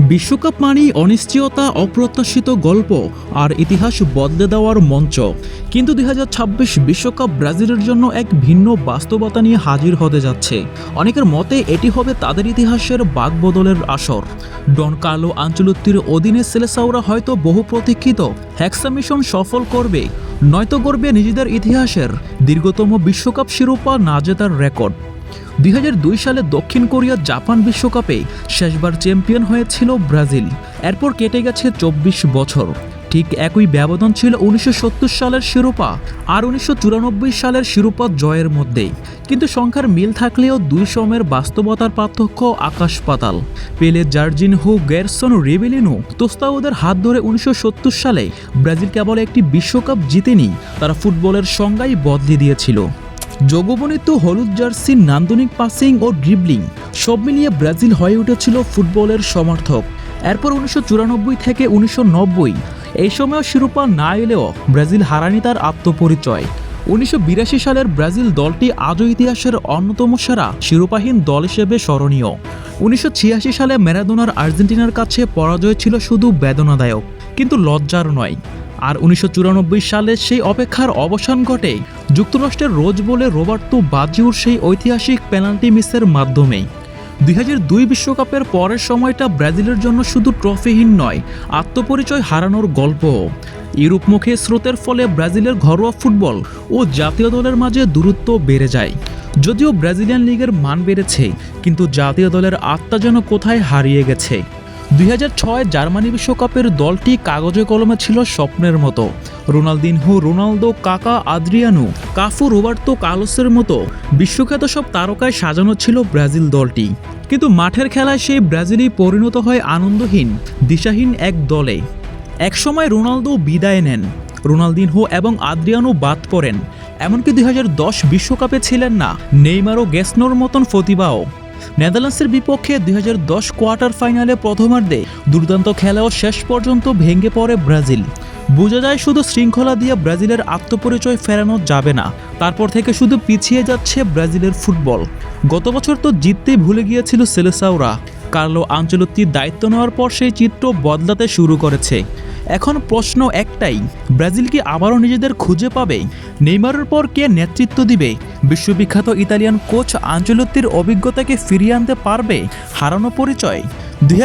বিশ্বকাপ মানেই অনিশ্চয়তা, অপ্রত্যাশিত গল্প আর ইতিহাস বদলে দেওয়ার মঞ্চ। কিন্তু দুই বিশ্বকাপ ব্রাজিলের জন্য এক ভিন্ন বাস্তবতা নিয়ে হাজির হতে যাচ্ছে। অনেকের মতে এটি হবে তাদের ইতিহাসের বাগবদলের আসর। ডন কার্লো আঞ্চলত্তির অধীনে সেলেসাওরা হয়তো বহু প্রতীক্ষিত। হ্যাক্সা মিশন সফল করবে। নয়তো করবে নিজেদের ইতিহাসের দীর্ঘতম বিশ্বকাপ শিরোপা না জেতার রেকর্ড। দুই হাজার দুই সালে দক্ষিণ কোরিয়া জাপান বিশ্বকাপে শেষবার চ্যাম্পিয়ন হয়েছিল ব্রাজিল। এরপর কেটে গেছে চব্বিশ বছর। ঠিক একই ব্যবধান ছিল উনিশশো সত্তর সালের শিরোপা আর উনিশশো চুরানব্বই সালের শিরোপা জয়ের মধ্যে কিন্তু সংখ্যার মিল থাকলেও দুই সময়ের বাস্তবতার পার্থক্য আকাশ পাতাল। পেলে জার্জিন হু গেরসন রেবেলিনো তোস্তাউদের হাত ধরে উনিশশো সত্তর সালে ব্রাজিল কেবল একটি বিশ্বকাপ জিতেনি, তারা ফুটবলের সংজ্ঞাই বদলে দিয়েছিল। যোগবনিত হলুদ জার্সি নান্দনিক পাসিং ও ড্রিবলিং সব মিলিয়ে ব্রাজিল হয়ে উঠেছিল ফুটবলের সমর্থক। এরপর উনিশশো চুরানব্বই থেকে উনিশশো নব্বই, এই সময়ও শিরোপা না এলেও ব্রাজিল হারানি তার আত্মপরিচয়। উনিশশো বিরাশি সালের ব্রাজিল দলটি আজও ইতিহাসের অন্যতম সেরা শিরোপাহীন দল হিসেবে স্মরণীয়। উনিশশো ছিয়াশি সালে ম্যারাদোনার আর্জেন্টিনার কাছে পরাজয় ছিল শুধু বেদনাদায়ক, কিন্তু লজ্জার নয়। আর উনিশশো চুরানব্বই সালে সেই অপেক্ষার অবসান ঘটে যুক্তরাষ্ট্রের রোজ বলে রোবার্তো বাজিউর সেই ঐতিহাসিক পেনাল্টি মিসের মাধ্যমেই। দুই বিশ্বকাপের পরের সময়টা ব্রাজিলের জন্য শুধু ট্রফিহীন নয়, আত্মপরিচয় হারানোর গল্প ইউরোপমুখী স্রোতের ফলে ব্রাজিলের ঘরোয়া ফুটবল ও জাতীয় দলের মাঝে দূরত্ব বেড়ে যায়। যদিও ব্রাজিলিয়ান লিগের মান বেড়েছে, কিন্তু জাতীয় দলের আত্মা যেন কোথায় হারিয়ে গেছে। দুই হাজার ছয় জার্মানি বিশ্বকাপের দলটি কাগজে কলমে ছিল স্বপ্নের মতো। রোনালদিনহো, রোনালদো, কাকা, আদ্রিয়ানু, কাফু, রোবার্তো কালোসের মতো বিশ্বখ্যাত সব তারকায় সাজানো ছিল ব্রাজিল দলটি। কিন্তু মাঠের খেলায় সেই ব্রাজিলই পরিণত হয় আনন্দহীন, দিশাহীন এক দলে। একসময় রোনালদো বিদায় নেন, রোনালদিনহো এবং আদ্রিয়ানো বাদ পড়েন। এমনকি দুই বিশ্বকাপে ছিলেন না নেইমারও গেসনোর মতন ফতিবাও নেদারল্যান্ডসের বিপক্ষে দুই হাজার দশ কোয়ার্টার ফাইনালে প্রথমার্ধে দুর্দান্ত খেলাও শেষ পর্যন্ত ভেঙে পড়ে ব্রাজিল। বোঝা যায় শুধু শৃঙ্খলা দিয়ে ব্রাজিলের আত্মপরিচয় ফেরানো যাবে না, তারপর থেকে শুধু পিছিয়ে যাচ্ছে ব্রাজিলের ফুটবল। গত বছর তো জিততেই ভুলে গিয়েছিল সেলেসাওরা। কার্লো আঞ্চলত্তির দায়িত্ব নেওয়ার পর সেই চিত্র বদলাতে শুরু করেছে। এখন প্রশ্ন একটাই, ব্রাজিল কি আবারও নিজেদের খুঁজে পাবে? নেইমারের পর কে নেতৃত্ব দিবে? বিশ্ববিখ্যাত ইতালিয়ান কোচ আঞ্চলত্তির অভিজ্ঞতাকে ফিরিয়ে আনতে পারবে? হারানো পরিচয়। দুই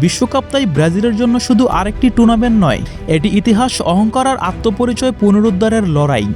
বিশ্বকাপ তাই ব্রাজিলের জন্য শুধু আরেকটি টুর্নামেন্ট নয়, এটি ইতিহাস, অহংকার আর আত্মপরিচয় পুনরুদ্ধারের লড়াই।